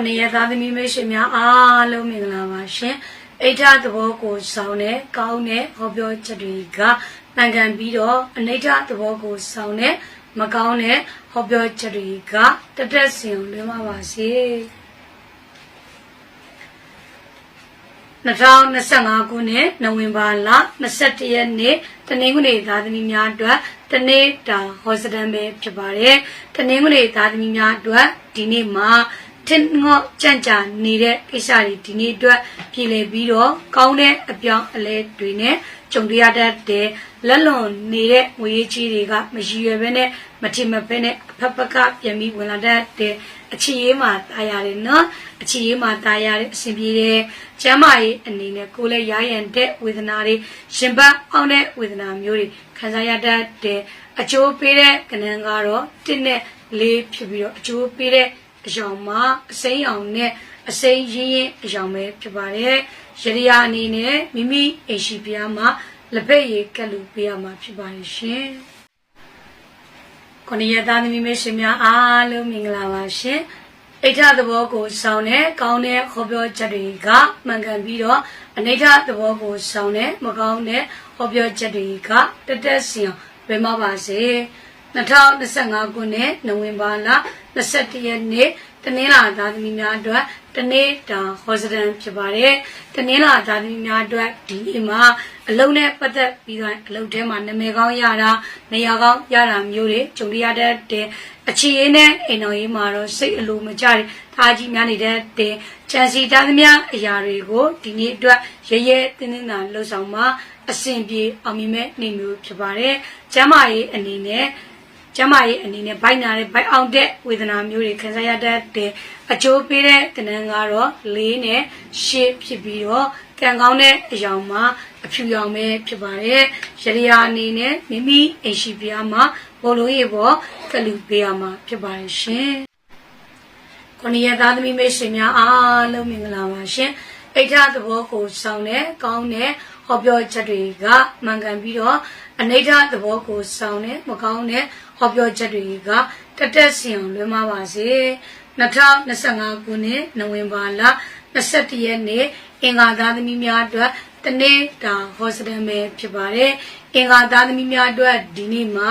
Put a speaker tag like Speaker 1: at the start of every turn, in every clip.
Speaker 1: ခုနှစ်ရက်သားသမီးမိတ်ဆွေများအားလုံးမင်္ဂလာပါရှင်အိဋ္ဌသဘောကိုဆောင်တဲ့ကောင်းတဲ့ဟောပြောချက်တွေကမှန်ကန်ပြီးတော့အနိဋ္ဌသဘောကိုဆောင်တဲ့မကောင်းတဲ့ဟောပြောချက်တွေကတတက်စင်လွင်ပါပါစေ2025ခုနှစ်နိုဝင်ဘာလ21ရက်နေ့တနင်္ဂနွေသားသမီးများအတွက်တနေ့တာဟောစတန်ပဲဖြစ်ပါတယ်။တနင်္ဂနွေသားသမီးများအတွက်ဒီနေ့မှာ ထင်ငေါ့ကြံ့ကြာနေတဲ့ကိစ္စတွေဒီနေ့အတွက်ပြည်လည်ပြီးတော့ကောင်းတဲ့အပြောင်းအလဲတွေနဲ့ကြုံရတတ်တဲ့လက်လွန်နေတဲ့ငွေရေးကြီးတွေကမရည်ရွယ်ဘဲနဲ့မထင်မဖဲနဲ့အဖက်ဖက်ကပြန်ပြီးဝင်လာတတ်တဲ့အချီရေးမှာတာရတယ်နော်အချီရေးမှာတာရတဲ့အဆင်ပြေတယ်ကျမ်းမာရေးအနေနဲ့ကိုယ်လည်းရရန်တဲ့ဝေဒနာတွေရှင်ပတ်အောင်တဲ့ဝေဒနာမျိုးတွေခံစားရတတ်တဲ့အကျိုးပေးတဲ့ကဏ္ဍကတော့တစ်နဲ့လေးဖြစ်ပြီးတော့အကျိုးပေးတဲ့ အယောင်မှာအစိမ်းအောင်နဲ့အစိမ်းရင်းရင်းအယောင်ပဲဖြစ်ပါတယ်ရရိယာအနေနဲ့မိမိအိမ်ရှိပြားမှာလက်ဖက်ရည်ကက်လူပေးရမှာဖြစ်ပါတယ်ရှင်ခொနရသားသမီးမေရှင်များအားလုံးမင်္ဂလာပါရှင်အိဋ္ဌသဘောကိုဆောင်တဲ့ကောင်းတဲ့ဟောပြောချက်တွေကမှန်ကန်ပြီးတော့အနိဋ္ဌသဘောကိုဆောင်တဲ့မကောင်းတဲ့ဟောပြောချက်တွေကတက်တက်စီအောင်ပြမပါစေ 2025ခုနှစ်နိုဝင်ဘာလ21ရက်နေ့တနင်္လာသားသမီးများအတွက်တနေ့တာဟောစတန်ဖြစ်ပါတယ်တနင်္လာသားသမီးများအတွက်ဒီနေ့မှာအလုံးနဲ့ပတ်သက်ပြီးတော့အလုံးထဲမှာနာမည်ကောင်းရတာနေရာကောင်းရတာမျိုးတွေကြုံရတတ်တဲ့အခြေရင်းနဲ့အိမ်တော်ရေးမှာတော့စိတ်အလိုမကြတဲ့သားကြီးများနေတဲ့တဲ့ချန်စီသားသမီးအရာတွေကိုဒီနေ့အတွက်ရရဲတင်းတင်းသာလှုပ်ဆောင်မှာအစဉ်ပြေအောင်မြင်မဲ့နေမျိုးဖြစ်ပါတယ်ကျမ်းမာရေးအနေနဲ့ ကျမရဲ့အနေနဲ့ဘိုက်နာတဲ့ဘိုက်အောင်တဲ့ဝေဒနာမျိုးတွေခံစားရတတ်တဲ့အကျိုးပေးတဲ့ကဏ္ဍကတော့၄နဲ့၈ဖြစ်ပြီးတော့ကံကောင်းတဲ့အယောင်မှာအဖြူရောင်ပဲဖြစ်ပါတယ်။ရရယာအနေနဲ့မိမိအိမ်ရှိပြားမှာဘောလုံးရေပေါ်ကလူပေးရမှာဖြစ်ပါတယ်ရှင်။ခொနည်းသားသမီးမိတ်ဆွေများအားလုံးမင်္ဂလာပါရှင်။အိဋ္ဌသဘောကိုဆောင်တဲ့ကောင်းတဲ့ဟောပြောချက်တွေကမှန်ကန်ပြီးတော့အနိဋ္ဌသဘောကိုဆောင်တဲ့မကောင်းတဲ့ ဟောပြောချက်တွေကတက်တက်စီအောင်လွှဲမပါစေ2025ခုနှစ်နိုဝင်ဘာလ21ရက်နေ့အင်္ဂါသားသမီးများအတွက်တနေ့တာဟောစတန်ပဲဖြစ်ပါတယ်အင်္ဂါသားသမီးများအတွက်ဒီနေ့မှာ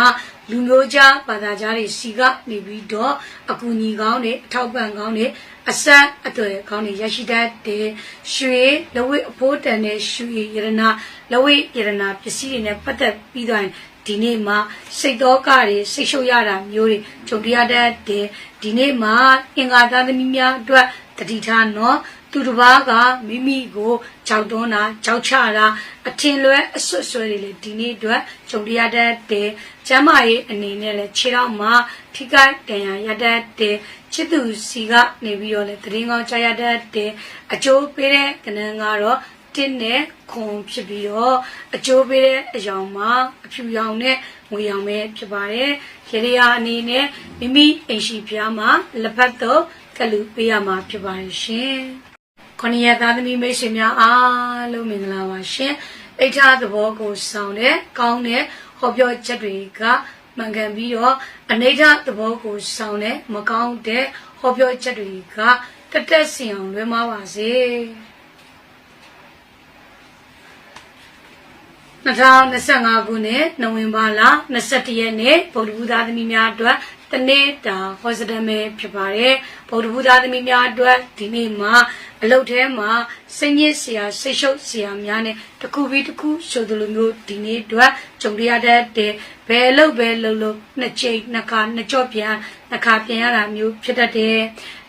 Speaker 1: လူမျိုးကြားဘာသာကြားတွေစီကနေပြီးတော့အကူအညီကောင်းတွေအထောက်ပံ့ကောင်းတွေအဆက်အသွယ်ကောင်းတွေရရှိတတ်တဲ့ရွှေလဝိအဖိုးတန်တဲ့ရွှေရတနာလဝိရတနာပစ္စည်းတွေနဲ့ပတ်သက်ပြီးတော့ ဒီနေ့မှာစိတ်တော်ကတွေစိတ်ရှုပ်ရတာမျိုးတွေကြုံရတတ်တဲ့ဒီနေ့မှာအင်္ဂါသားသမီးများအတွက်တတိထားနော်သူတစ်ပါးကမိမိကိုကြောက်တွန်းတာကြောက်ချတာအထင်လွဲအဆွတ်ဆွဲတွေလေဒီနေ့အတွက်ကြုံရတတ်တဲ့ကျမ်းမာရေးအနေနဲ့လည်းခြေထောက်မှာထိခိုက်ဒဏ်ရာရတတ်တဲ့ချစ်သူစီကနေပြီးတော့လေတရင်ကောင်းချရတတ်တဲ့အကျိုးပေးတဲ့ကဏ္ဍကတော့ တင်းနဲ့ခွန်ဖြစ်ပြီးတော့အကျိုးပေးတဲ့အယောင်မှာအဖြူရောင်နဲ့ငွေရောင်ပဲဖြစ်ပါတယ်။ရေရယာအနေနဲ့မိမိအိမ်ရှိဖျားမှာလက်ဖက်တော့ကလူပေးရမှာဖြစ်ပါတယ်ရှင်။ခொနည်းသားသမီးမိတ်ဆွေများအားလုံးမင်္ဂလာပါရှင်။အိဋ္ဌသဘောကိုဆောင်တဲ့ကောင်းတဲ့ဟောပြောချက်တွေကမှန်ကန်ပြီးတော့အနိဋ္ဌသဘောကိုဆောင်တဲ့မကောင်းတဲ့ဟောပြောချက်တွေကတက်တက်စင်အောင်လွှဲမပါစေ။ 2025ခုနှစ်နိုဝင်ဘာလ21ရက်နေ့ဗုဒ္ဓဘုရားသမီးများအတွက်တနေ့တာဟောစတမဲဖြစ်ပါတယ်ဗုဒ္ဓဘုရားသမီးများအတွက်ဒီနေ့မှာအလုပ်ထဲမှာစိတ်ညစ်စရာစိတ်ရှုပ်စရာများနဲ့တစ်ခုပြီးတစ်ခုဆိုသလိုမျိုးဒီနေ့အတွက်ကြုံရတဲ့ဘယ်လုပ်ပဲလုပ်လို့နှစ်ချိန်နှစ်ခါနှစ်ကြော့ပြန်နှစ်ခါပြန်ရတာမျိုးဖြစ်တတ်တယ်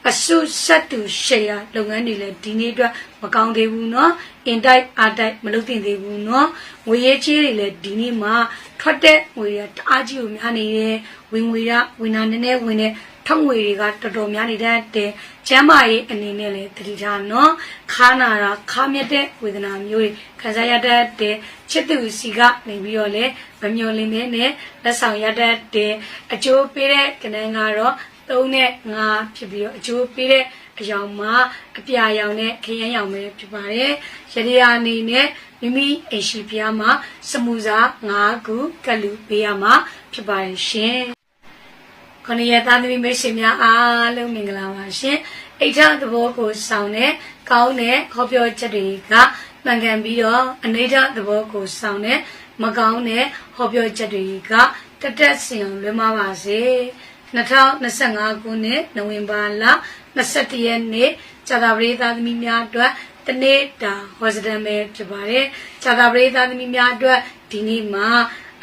Speaker 1: အဆုဆက်တူရှယ်ယာလုပ်ငန်းတွေလည်းဒီနေ့အတွက်မကောင်းသေးဘူးเนาะ အင်တိုက်အားတိုက်မလုပ်သင့်သေးဘူးเนาะငွေရေးချေးတွေလည်းဒီနေ့မှာထွက်တဲ့ငွေရတအားကြီးကိုများနေတယ်ဝင်ငွေရဝင်နာနည်းနည်းဝင်တဲ့ထောက်ငွေတွေကတော်တော်များနေတတ်တယ်ကျမ်းမာရေးအနေနဲ့လည်းတတိထားเนาะခါနာတာခါမြက်တဲ့ဝေဒနာမျိုးတွေခံစားရတတ်တယ်ချစ်သူစီကနေပြီးတော့လည်းမမျော်လင့်တဲ့နဲ့လက်ဆောင်ရတတ်တယ်အကျိုးပေးတဲ့ကဏ္ဍကတော့3နဲ့5ဖြစ်ပြီးတော့အကျိုးပေးတဲ့ အယောင်မှာအပြာရောင်နဲ့ခရမ်းရောင်ပဲဖြစ်ပါတယ်။ရရယာအနေနဲ့မိမိအိမ်ရှိပြားမှာစမူစာ5ခုကလူပေးရမှာဖြစ်ပါတယ်ရှင်။ခொနည်းသားသမီးမိတ်ဆွေများအားလုံးမင်္ဂလာပါရှင်။အိဋ္ဌသဘောကိုဆောင်တဲ့ကောင်းတဲ့ဟောပြောချက်တွေကမှန်ကန်ပြီးတော့အနိဋ္ဌသဘောကိုဆောင်တဲ့မကောင်းတဲ့ဟောပြောချက်တွေကတတက်စင်အောင်လွှမ်းမပါစေ2025ခုနှစ်နိုဝင်ဘာလ 21ရက်နေ့ဇာတာပရိသတ်သမီးများအတွက်တနေ့တာဟောစတန်ပဲဖြစ်ပါတယ်ဇာတာပရိသတ်သမီးများအတွက်ဒီနေ့မှာ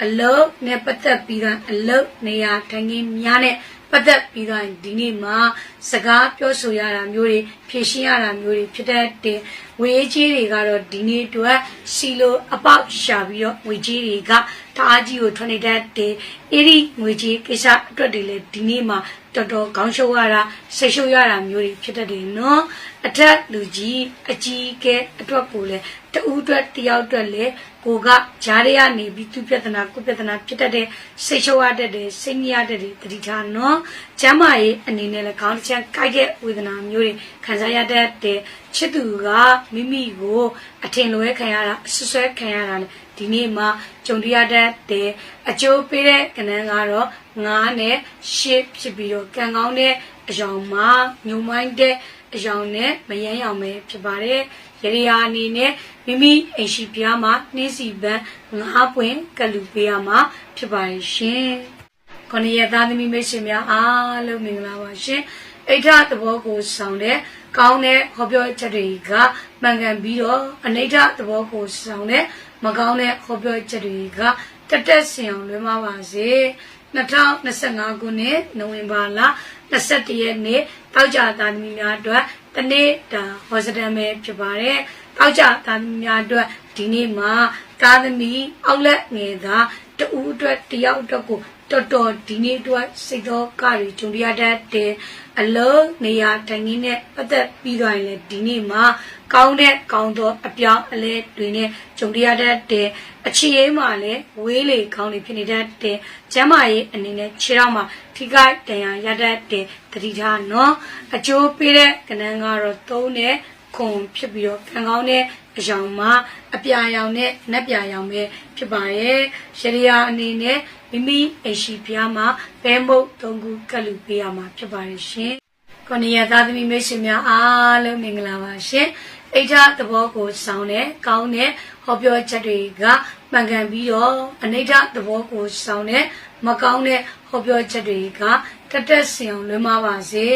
Speaker 1: အလုတ်နဲ့ပတ်သက်ပြီးတော့အလုတ်နေရာထိုင်ခင်းများနဲ့ပတ်သက်ပြီးတော့ဒီနေ့မှာစကားပြောဆိုရတာမျိုးတွေဖြည့်ရှင်းရတာမျိုးတွေဖြစ်တဲ့တင်ဝေကြီးတွေကတော့ဒီနေ့အတွက်စီလိုအပေါက်ရှာပြီးတော့ဝေကြီးတွေကတအားကြီးကိုထွက်နေတဲ့တင်အဲ့ဒီငွေကြီးကိစ္စအတွက်တွေလည်းဒီနေ့မှာ တော်တော်ခေါင်းရှုပ်ရတာဆိတ်ရှုပ်ရတာမျိုးတွေဖြစ်တတ်တယ်နော်အထက်လူကြီးအကြီးကဲအတွက်ကိုလည်းတူအတွက်တယောက်အတွက်လည်းကိုကဂျားရရနေပြီးသူပြဿနာကိုပြဿနာဖြစ်တတ်တဲ့ဆိတ်ရှုပ်ရတတ်တဲ့စိတ်ညစ်ရတတ်တဲ့တတိထားနော်ကျမ်းမာရေးအနေနဲ့လည်းခေါင်းတစ်ချမ်းကိုက်တဲ့ဝေဒနာမျိုးတွေခံစားရတတ်တဲ့ချစ်သူကမိမိကိုအထင်လွဲခံရတာအဆွဆွဲခံရတာလည်း ဒီနေ့မှာကြုံရတတ်တဲ့အကျိုးပေးတဲ့ကဏ္ဍကတော့9နဲ့10ဖြစ်ပြီးတော့ကံကောင်းတဲ့အယောင်မှာညုံမိုင်းတဲ့အယောင်နဲ့မယမ်းရောင်ပဲဖြစ်ပါတယ်။ရရအနေနဲ့မိမိအိမ်ရှိပြားမှာနှင်းစီပန်း9ပွင့်ကလူပေးရမှာဖြစ်ပါတယ်ရှင်။ခொနရသားသမီးမိတ်ဆွေများအားလုံးမင်္ဂလာပါရှင်။အိဋ္ဌသဘောကိုဆောင်တဲ့ကောင်းတဲ့ဟောပြောချက်တွေကမှန်ကန်ပြီးတော့အနိဋ္ဌသဘောကိုဆောင်တဲ့ မကောင်းတဲ့ဟောပြောချက်တွေကတက်တက်စင်အောင်လွှဲမပါစေ2025ခုနှစ်နိုဝင်ဘာလ21ရက်နေ့တောက်ကြသားသမီးများအတွက်တနေ့တာဟောစတန်ပဲဖြစ်ပါတယ်တောက်ကြသားသမီးများအတွက်ဒီနေ့မှာသားသမီးအောက်လက်ငယ်သာတဦးအတွက်တယောက်အတွက်ကို တော်တော်ဒီနေ့အတွက်စိတ်သောကတွေဂျုံရတတ်တဲ့အလုံးနေရာထိုင်ရင်းနဲ့ပတ်သက်ပြီးတော့လည်းဒီနေ့မှာကောင်းတဲ့ကောင်းသောအပြောင်းအလဲတွေနဲ့ဂျုံရတတ်တဲ့အခြေအေးမှာလည်းဝေးလေကောင်းနေဖြစ်နေတတ်တဲ့ကျမ်းမာရေးအနေနဲ့ခြေထောက်မှာထိခိုက်ဒဏ်ရာရတတ်တဲ့တတိထားနော်အကျိုးပေးတဲ့ကဏ္ဍကတော့သုံးတဲ့ခုံဖြစ်ပြီးတော့ခံကောင်းတဲ့အယောင်မှာအပြာရောင်နဲ့နက်ပြာရောင်ပဲဖြစ်ပါရဲ့ရှရီယာအနေနဲ့ မိမိအရှိပြားမှာဘဲမုတ်သုံးခုကတ်လူပေးရမှာဖြစ်ပါရဲ့ရှင်ခொနရသားသမီးမိတ်ဆွေများအားလုံးမင်္ဂလာပါရှင်အိဋ္ဌသဘောကိုဆောင်တဲ့ကောင်းတဲ့ဟောပြောချက်တွေကမှန်ကန်ပြီးတော့အနိဋ္ဌသဘောကိုဆောင်တဲ့မကောင်းတဲ့ဟောပြောချက်တွေကတက်တက်စင်အောင်လွှမ်းမပါစေ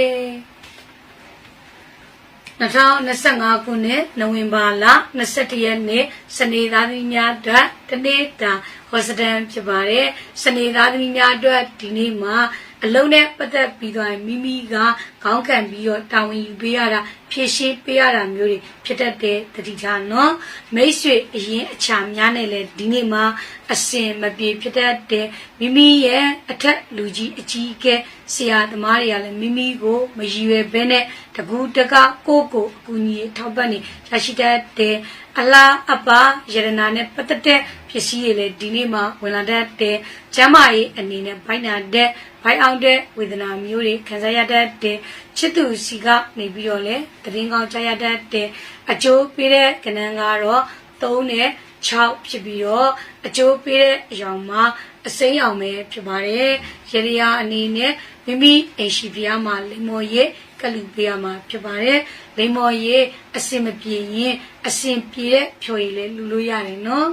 Speaker 1: 2025ခုနှစ်နိုဝင်ဘာလ21ရက်နေ့စနေသားသမီးများအတွက်တနေ့တာဟောစတန်ဖြစ်ပါတယ်စနေသားသမီးများအတွက်ဒီနေ့မှာ အလုံးနဲ့ပတ်သက်ပြီးတော့မိမိကခေါင်းခံပြီးတော့တာဝန်ယူပေးရတာဖြည့်ရှင်းပေးရတာမျိုးတွေဖြစ်တတ်တဲ့တတိထားနော်မိတ်ဆွေအရင်အချာများနဲ့လဲဒီနေ့မှာအစင်မပြေဖြစ်တတ်တဲ့မိမိရဲ့အထက်လူကြီးအကြီးအကဲဆရာသမားတွေကလည်းမိမိကိုမရည်ရွယ်ဘဲနဲ့တကူတကကိုကိုအကူကြီးထောက်ပံ့နေရရှိတတ်တဲ့ အလားအပါယရနာနဲ့ပတ်သက်တဲ့ပစ္စည်းတွေလည်းဒီနေ့မှာဝင်လာတတ်တဲ့ကျမ်းမာရေးအနေနဲ့ဘိုင်းနာတဲ့ဘိုင်းအောင်တဲ့ဝေဒနာမျိုးတွေခံစားရတတ်တဲ့ချစ်သူစီကနေပြီးတော့လေတရင်ကောင်းကြရတတ်တဲ့အကျိုးပေးတဲ့ကဏ္ဍကတော့3နဲ့6ဖြစ်ပြီးတော့အကျိုးပေးတဲ့အရောင်မှာအစိမ်းအောင်ပဲဖြစ်ပါတယ်ရရယာအနေနဲ့မိမိအိမ်ရှိပြားမှာလိမ္မော်ရဲ့ ကလူပေးရမှာဖြစ်ပါတယ်လိမ္မော်ရဲ့အစင်မပြေရင်အစင်ပြေတဲ့ဖြိုရည်လေးလူလို့ရတယ်နော်